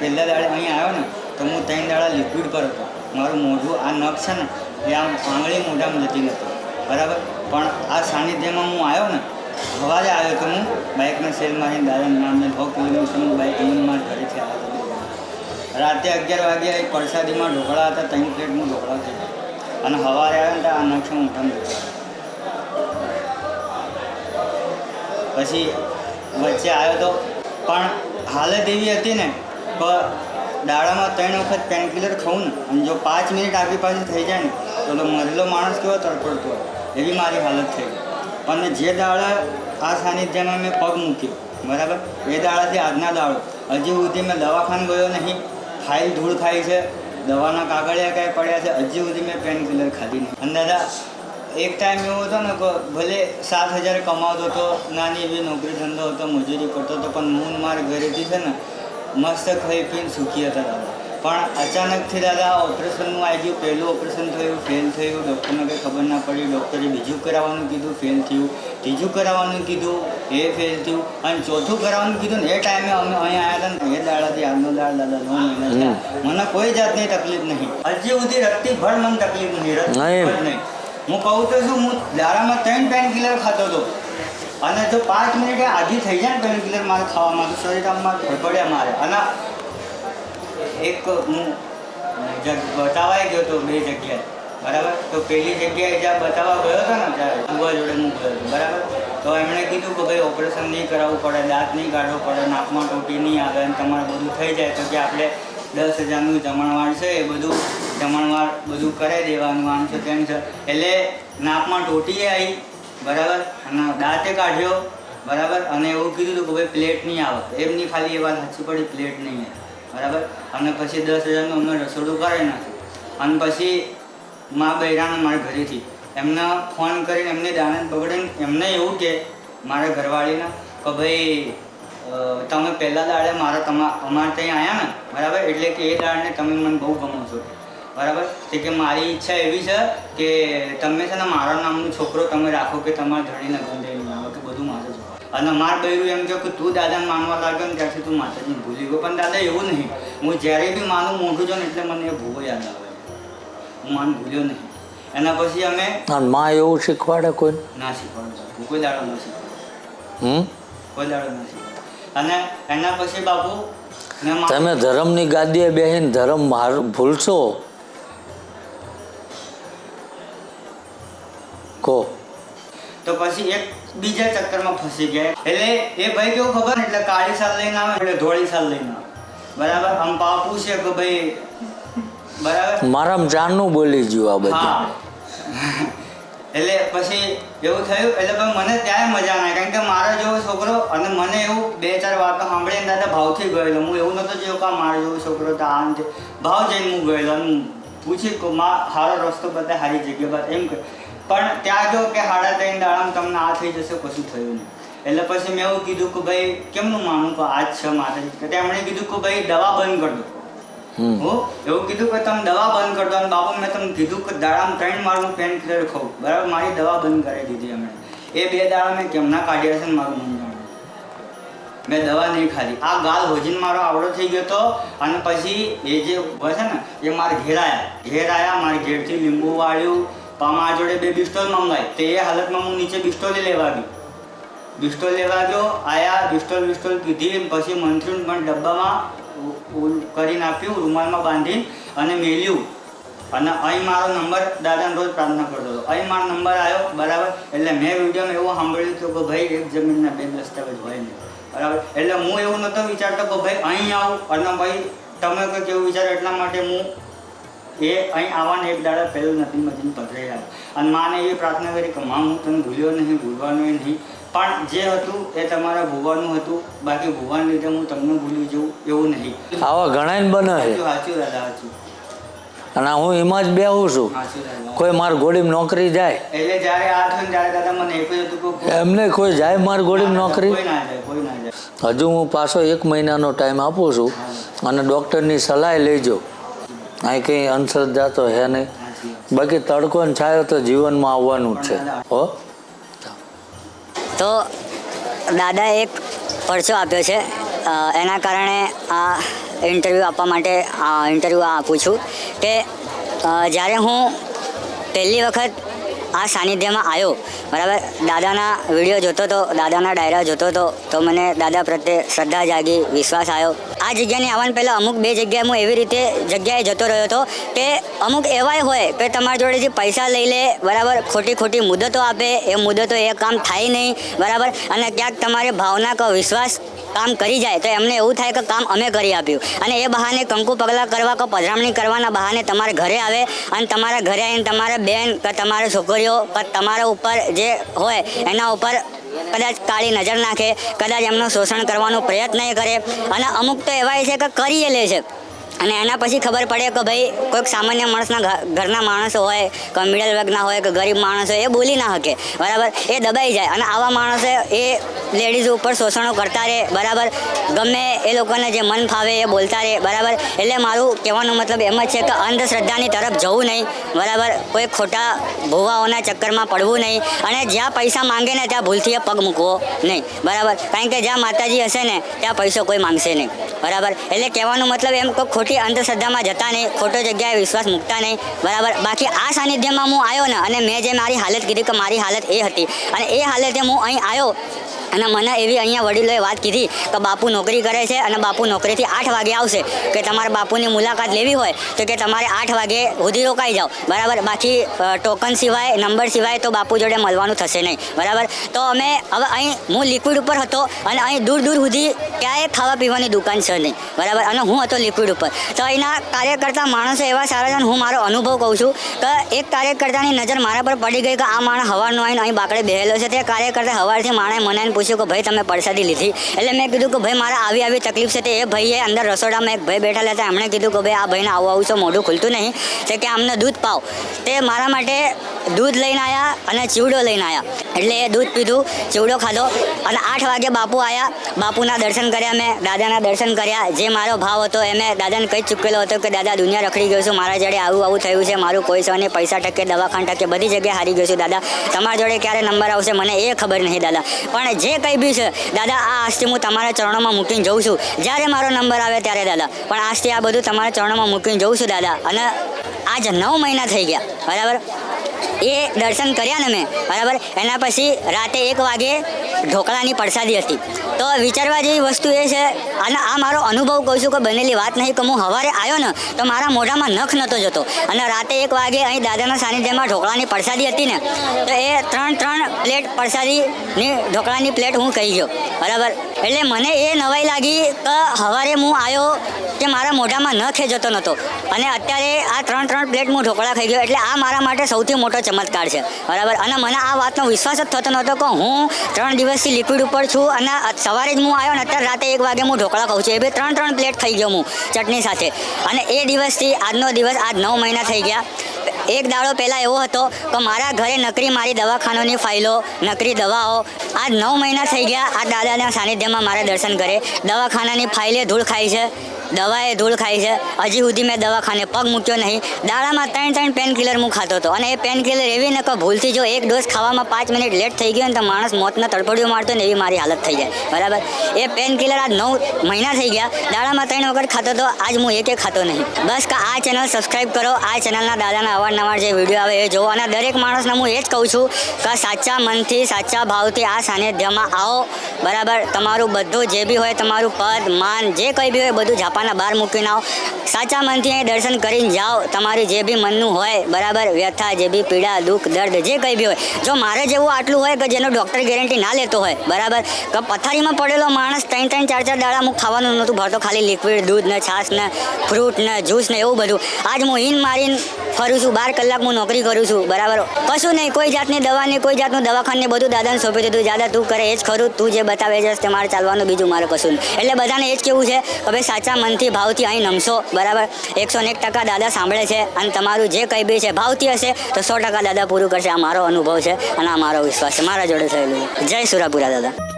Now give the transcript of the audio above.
પહેલા દાડે અહીં આવ્યો ને, તો હું ત્રણ દાડા લિક્વિડ પર હતો. મારું મોઢું, આ નખ છે ને, એ આમ આંગળી મોઢામાં જતી નથી બરાબર? પણ આ સાનિધ્યમાં હું આવ્યો ને સવારે આવ્યો તો હું બાઇકના સેલ મારીને દાદાનું નામ લઈને છ કિલોમીટર હું બાઇક લઈને ઘરેથી આવ્યો હતો. રાતે અગિયાર વાગે એક પરસાદીમાં ઢોકળા હતા, ત્રણ પ્લેટ હું ઢોકળા થઈ અને સવારે આવ્યો ને તો આ નક્ષ મોઢામાં જતો પછી વચ્ચે આવ્યો તો, પણ હાલત એવી હતી ને કે દાડામાં ત્રણ વખત પેનકિલર ખાઉં ને, અને જો પાંચ મિનિટ આગી પાછી થઈ જાય ને, તો મરેલો માણસ કેવો તડપડતો એવી મારી હાલત થઈ અને જે દાડા આ સાનિધ્યમાં મેં પગ મૂક્યો, બરાબર? એ દાડાથી આજના દાડો. હજી સુધી મેં દવાખાને ગયો નહીં, ફાઇલ ધૂળ ખાઈ છે, દવાના કાગળિયા કાંઈ પડ્યા છે, હજી સુધી મેં પેનકિલર ખાધી નહીં. અને દાદા, એક ટાઈમ એવો હતો ને, કે ભલે સાત હજાર કમાવતો હતો, નાની એવી નોકરી ધંધો હતો, મજૂરી કરતો હતો, પણ હું મારા ઘરેથી છે ને મસ્ત ખાઈ પીને સુખી હતા દાદા. પણ અચાનકથી દાદા ઓપરેશનનું આવી ગયું. પહેલું ઓપરેશન થયું ફેલ થયું. ડૉક્ટરને કંઈ ખબર ના પડી. ડૉક્ટરે બીજું કરાવવાનું કીધું ફેલ થયું. ત્રીજું કરાવવાનું કીધું એ ફેલ થયું. અને ચોથું કરાવવાનું કીધું ને એ ટાઈમે અમે અહીંયા આવ્યા હતા ને એ દાડાથી આજનો દાડ દાદા નવ મહિના મને કોઈ જાતની તકલીફ નહીં. હજી સુધી રક્તિ ભર મને તકલીફ નહીં રક્તી નહીં. નહીં. હું કહું તો શું હું દાડામાં ત્રણ પેન કિલર ખાતો હતો. અને જો પાંચ મિનિટે આધી થઈ જાય ને પેનકિલર મારે ખાવામાં? તો શરીર આમ મારે ભડભડ્યા મારે. અને એક હું જગ બતાવાઈ ગયો હતો બે જગ્યાએ. બરાબર? તો પેલી જગ્યાએ જ્યાં બતાવવા ગયો હતો ને ત્યારે બુવા જોડે હું ગયો બરાબર? તો એમણે કીધું કે ભાઈ ઓપરેશન નહીં કરાવવું પડે, દાંત નહીં કાઢવો પડે, નાકમાં ટોટી નહીં આવે અને તમારે બધું થઈ જાય તો કે આપણે દસ હજારનું જમણવાર છે એ બધું જમણવાર બધું કરાવી દેવાનું આમ છે તેમ છે. એટલે નાકમાં ટોટી આવી બરાબર? અને દાંતે કાઢ્યો, બરાબર? અને એવું કીધું હતું કે ભાઈ પ્લેટ નહીં આવે. એમની ખાલી એ વાત સાચી પડી પ્લેટ નહીં આવે. બરાબર? અને પછી દસ હજારનું અમને રસોડું કરાવી નાખ્યું. અને પછી મા બૈરાને મારા ઘરેથી. એમને ફોન કરીને એમને દાનત પકડીને એમને એવું કે, મારા ઘરવાળીને કે ભાઈ તમે પહેલાં દાડે મારા તમા, અમારે ત્યાં આવ્યા ને? બરાબર? એટલે કે એ દાડને તમે મને બહુ ગમો છો. બરાબર? તે કે મારી ઈચ્છા એવી છે કે તમે છે ને મારા નામનો છોકરો તમે રાખો કે તમારા ધણીને ગંધાઈ નહીં આવે કે બધું મારે જ અને માર બૈરું એમ કે તું દાદાને માનવા લાગ્યો ને ત્યારથી તું માતાજીને ભૂલી ગયો. પણ દાદા એવું નહીં. હું જ્યારે બી માનું મોઢું છું ને એટલે મને એ ભૂવો યાદ આવે. હું માન ભૂલ્યો નહીં. એના પછી અમે માં એવું શીખવાડે કોઈ? ના શીખવાડે કોઈ દાડો ન શીખવાડે કોઈ દાડો ન શીખવાડે અને એના પછી બાપુ તમે ધર્મની ગાદીએ બેહીને ધર્મ માર ભૂલશો? કહો તો પછી એક બીજા ચક્કરમાં ફસી ગયા. એટલે એ ભાઈ કેવું ખબર? એટલે કાળી સાલ લઈને આવે એટલે ધોળી સાલ લઈને આવે. બરાબર? આમ પાપુ છે કે ભાઈ? બરાબર? મારા જાનનું બોલી ગયું આ બધું. એટલે પછી એવું થયું એટલે મને ત્યાં મજા ના કારણ કે મારો જેવો છોકરો અને મને એવું બે ચાર વાતો સાંભળીને દાદા ભાવથી ગયેલો. હું એવું નહોતો જોયું કે મારો જેવો છોકરો તો આમ છે. ભાવ જઈને હું ગયેલો. હું પૂછી મા સારો રસ્તો બધા સારી જગ્યા બાદ એમ કે પણ ત્યાં જો કે સાડા ત્રણ દાડામાં તમને આ થઈ જશે કશું થયું નહીં. એટલે પછી મેં એવું કીધું કે ભાઈ કેમનું માનું કે આ જ છે માતાજી? કે તેમણે કીધું કે ભાઈ દવા બંધ કરી દો. હું? એવું કીધું કે તમે દવા બંધ કરી દો. અને બાપુ મેં તમને કીધું કે દાડામાં ત્રણ મારું પેન કિલર ખાઉં બરાબર? મારી દવા બંધ કરી દીધી એમણે. એ બે દાડા મેં કેમના કાઢ્યા છે ને મારું મન જાણે? મેં દવા નહીં ખાધી. આ ગાલ હોજીન મારો આવડો થઈ ગયો હતો અને પછી એ જે ઊભા છે ને એ મારે ઘેર આવ્યા ઘેર આવ્યા મારે ઘેરથી લીંબુ વાળ્યું પા મારા જોડે બે બિસ્ટોલ મંગાવી તે એ હાલતમાં હું નીચે બિસ્ટોલે લેવા ગયો. બિસ્ટોલ લેવા ગયો, આયા બિસ્ટોલ બિસ્ટોલ કીધી પછી મંથરું પણ ડબ્બામાં કરીને આપ્યું રૂમાલમાં બાંધી અને મેલ્યું. અને અહીં મારો નંબર દાદાને રોજ પ્રાર્થના કરતો હતો. અહીં મારો નંબર આવ્યો બરાબર? એટલે મેં વિડીયોમાં એવું સાંભળ્યું હતું કે ભાઈ, એક જમીનના બે દસ્તાવેજ હોય નહીં બરાબર? એટલે હું એવું નહોતો વિચારતો કે ભાઈ, અહીં આવું અને ભાઈ, તમે કંઈક એવું વિચારો એટલા માટે હું એ અહીં આવવાને એક દાડા પહેલું નથી મજીને પધરાઈ આવ્યો અને માને એવી પ્રાર્થના કરી કે માં હું તને ભૂલ્યો નહીં ભૂલવાનું નહીં. પણ જે હતું એ તમારા ભૂવાનું હતું. બાકી ભૂવાને લીધે હું તમને ભૂલી જઉં એવું નહીં. આવા ઘણા બને સાચું દાદા સાચું. અને હું એમાં જ બેહું છું. કોઈ માર ગોળીમાં નોકરી જાય. એટલે જ્યારે આ થયું ત્યારે દાદા મને એક હતું કે એમને કોઈ જાય માર ગોળીમાં નોકરી? હજુ હું પાછો એક મહિનાનો ટાઈમ આપું છું. અને ડૉક્ટરની સલાહ લેજો. અહીં કંઈ અંધશ્રદ્ધા તો હે નહીં. બાકી તડકો ને છાયો તો જીવનમાં આવવાનું જ છે. હો? તો દાદા એક પરચો આપ્યો છે. એના કારણે આ ઇન્ટરવ્યૂ આપવા માટે ઇન્ટરવ્યૂ આપું છું કે જ્યારે હું પહેલી વખત આ સાનિધ્યમાં આવ્યો બરાબર? દાદાના વીડિયો જોતો હતો દાદાના ડાયરા જોતો હતો તો મને દાદા પ્રત્યે શ્રદ્ધા જાગી, વિશ્વાસ આવ્યો આ જગ્યાની આવવાને પહેલાં અમુક બે જગ્યાએ હું એવી રીતે જગ્યાએ જતો રહ્યો હતો કે અમુક એવાય હોય કે તમારા જોડેથી પૈસા લઈ લે, બરાબર? ખોટી ખોટી મુદતો આપે. એ મુદતો એ કામ થાય નહીં, બરાબર? અને ક્યાંક તમારી ભાવના કે વિશ્વાસ કામ કરી જાય તો એમને એવું થાય કે કામ અમે કરી આપ્યું. અને એ બહાને કંકુ પગલાં કરવા કે પધરામણી કરવાના બહાને તમારે ઘરે આવે અને તમારા ઘરે આવીને તમારા બેન કે તમારા છોકરીઓ કે તમારા ઉપર જે હોય એના ઉપર કદાચ કાળી નજર નાખે, કદાચ એમનું શોષણ કરવાનો પ્રયત્ન કરે. અને અમુક તો એવા છે કે કરીએ લે છે. અને એના પછી ખબર પડે કે ભાઈ કોઈક સામાન્ય માણસના ઘરના માણસો હોય કે મિડલ વર્ગના હોય કે ગરીબ માણસ હોય, એ બોલી ના શકે. બરાબર? એ દબાઈ જાય. અને આવા માણસે એ લેડીઝ ઉપર શોષણો કરતા રહે. બરાબર? ગમે એ લોકોને જે મન ફાવે એ બોલતા રહે. બરાબર? એટલે મારું કહેવાનો મતલબ એમ જ છે કે અંધશ્રદ્ધાની તરફ જવું નહીં. બરાબર? કોઈ ખોટા ભોવાઓના ચક્કરમાં પડવું નહીં. અને જ્યાં પૈસા માંગે ને ત્યાં ભૂલથી એ પગ મૂકવો નહીં. બરાબર? કારણ કે જ્યાં માતાજી હશે ને, ત્યાં પૈસો કોઈ માંગશે નહીં. બરાબર? એટલે કહેવાનો મતલબ એમ કે ખોટી અંધશ્રદ્ધામાં જતા નહીં, ખોટો જગ્યાએ વિશ્વાસ મૂકતા નહીં. બરાબર? બાકી આ સાનિધ્યમાં હું આવ્યો ને, અને મેં જે મારી હાલત કીધી કે મારી હાલત એ હતી. અને એ હાલતે હું અહીં આવ્યો અને મને એવી અહીંયા વડીલોએ વાત કીધી કે બાપુ નોકરી કરે છે અને બાપુ નોકરીથી આઠ વાગે આવશે કે તમારે બાપુની મુલાકાત લેવી હોય તો કે તમારે આઠ વાગે સુધી રોકાઈ જાઓ. બરાબર? બાકી ટોકન સિવાય નંબર સિવાય તો બાપુ જોડે મળવાનું થશે નહીં. બરાબર? તો અમે હવે અહીં, હું લિક્વિડ ઉપર હતો અને અહીં દૂર દૂર સુધી ક્યાંય ખાવા પીવાની દુકાન છે નહીં. બરાબર? અને હું હતો લિક્વિડ ઉપર. તો અહીંના કાર્યકર્તા માણસો એવા સારા છે હું મારો અનુભવ કહું છું કે એક કાર્યકર્તાની નજર મારા પર પડી ગઈ કે આ માણસ હવારનો આવીને અહીં બાકડે બેહેલો છે. તે કાર્યકર્તા હવારથી માણે મને પૂછ્યું કે ભાઈ તમે પરસાદી લીધી. એટલે મેં કીધું કે ભાઈ, મારા આવી આવી તકલીફ છે. તે એ ભાઈએ અંદર રસોડામાં એક ભાઈ બેઠેલા હતા. એમણે કીધું કે ભાઈ, આ ભાઈને આવું આવું છો, મોઢું ખુલતું નહીં. તે કે અમને દૂધ પાવ. તે મારા માટે દૂધ લઈને આવ્યા અને ચીવડો લઈને આવ્યા એટલે એ દૂધ પીધું, ચીવડો ખાધો અને આઠ વાગે બાપુ આવ્યા બાપુના દર્શન કર્યા મેં, દાદાના દર્શન કર્યા. જે મારો ભાવ હતો એ મેં દાદાને કહી ચૂકેલો હતો કે, દાદા, દુનિયા રખડી ગયો છું, મારા જોડે આવું આવું થયું છે, મારું કોઈ નહીં પૈસા ટકે, દવાખાન ટકે, બધી જગ્યાએ હારી ગયો છું, દાદા. તમારા જોડે ક્યારે નંબર આવશે મને એ ખબર નહીં, દાદા. પણ જે કંઈ બી છે, દાદા, આ આજથી હું તમારા ચરણોમાં મૂકીને જઉં છું. જ્યારે મારો નંબર આવે ત્યારે, દાદા. પણ આજથી આ બધું તમારા ચરણોમાં મૂકીને જઉં છું, દાદા. અને આજ નવ મહિના થઈ ગયા. બરાબર? એ દર્શન કર્યા ને મેં, બરાબર? એના પછી રાતે એક વાગે ઢોકળાની પડસાદી હતી. તો વિચારવા જેવી વસ્તુ એ છે, અને આ મારો અનુભવ કહું છું કે બનેલી વાત નહીં, કે હું સવારે આવ્યો ને, તો મારા મોઢામાં નખ નહોતો જતો. અને રાતે એક વાગે અહીં દાદાના સાનિધ્યમાં ઢોકળાની પડસાદી હતી ને, તો એ ત્રણ ત્રણ પ્લેટ પડસાદીની ઢોકળાની પ્લેટ હું કહી ગયો. બરાબર? એટલે મને એ નવાઈ લાગી કે સવારે હું આવ્યો કે મારા મોઢામાં નખે જતો નહોતો અને અત્યારે આ ત્રણ ત્રણ પ્લેટ હું ઢોકળા ખાઈ ગયો એટલે આ મારા માટે સૌથી મોટો ચમત્કાર છે. બરાબર? અને મને આ વાતનો વિશ્વાસ જ થતો નહોતો કે હું ત્રણ દિવસથી લિક્વિડ ઉપર છું અને સવારે જ હું આવ્યો ને અત્યારે રાતે એક વાગે હું ઢોકળા ખાઉં છું. એ બે ત્રણ ત્રણ પ્લેટ ખાઈ ગયો હું ચટણી સાથે. અને એ દિવસથી આજનો દિવસ આજ નવ મહિના થઈ ગયા. એક દાડો પહેલાં એવો હતો કે મારા ઘરે નકરી મારી દવાખાનોની ફાઇલો, નકરી દવાઓ. આજ નવ મહિના થઈ ગયા આ દાદાના સાનિધ્યમાં મારે દર્શન કરે દવાખાનાની ફાઇલે ધૂળ ખાઈ છે. દવાએ ધૂળ ખાઈ છે. હજી સુધી મેં દવાખાને પગ મૂક્યો નહીં. દાડામાં ત્રણ ત્રણ પેન કિલર હું ખાતો હતો. અને એ પેન કિલર એવી ને કે ભૂલથી જો એક ડોઝ ખાવામાં પાંચ મિનિટ લેટ થઈ ગયો ને તો માણસ મોતના તડપડિયું મારતો ને એવી મારી હાલત થઈ જાય. બરાબર? એ પેન કિલર આજ નવ મહિના થઈ ગયા. દાડામાં ત્રણ વખત ખાતો હતો આજ હું એકે ખાતો નહીં. બસ કે આ ચેનલ સબસ્ક્રાઈબ કરો. આ ચેનલના દાદાના અવારનવાર જે વીડિયો આવે એ જોવો અને દરેક માણસને હું એ જ કહું છું કે સાચા મનથી, સાચા ભાવથી, આ સાનિધ્યમાં આવો. બરાબર? તમારું બધું જે બી હોય, તમારું પદ, માન, જે કંઈ બી હોય, બધું ઝાપાના બહાર મૂકીને આવો. સાચા મનથી અહીં દર્શન કરીને જાઓ. તમારી જે બી મનનું હોય, બરાબર, વ્યથા, જે બી પીડા, દુઃખ, દર્દ, જે કંઈ બી હોય. જો મારે જેવું આટલું હોય કે જેનો ડૉક્ટર ગેરંટી ના લેતો હોય, બરાબર? કે પથારીમાં પડેલો માણસ ત્રણ ત્રણ, ચાર ચાર દાડા હું ખાવાનું નહોતું ભરતો. ખાલી લિક્વિડ દૂધ ને છાશ ને ફ્રૂટ ને જ્યુસ ને એવું બધું. આજ હું હિન મારીને ફરું છું, બાર કલાક હું નોકરી કરું છું, બરાબર? કશું નહીં, કોઈ જાતની દવાની કોઈ જાતનું દવાખાને બધું દાદાને સોંપી દીધું. દાદા, તું કરે, એ જ ખરું. તું જે બતાવે છે તે મારે ચાલવાનું, બીજું મારે કશું નહીં. એટલે બધાને એ જ કેવું છે કે, ભાઈ, સાચા મનથી ભાવથી અહીં નમશો. બરાબર? એકસો એક ટકા દાદા સાંભળે છે અને તમારું જે કંઈ બી છે ભાવથી હશે, તો સો ટકા દાદા પૂરું કરશે. આ મારો અનુભવ છે અને આ મારો વિશ્વાસ છે. મારા જોડે થયેલું જય સુરાપુરા દાદા.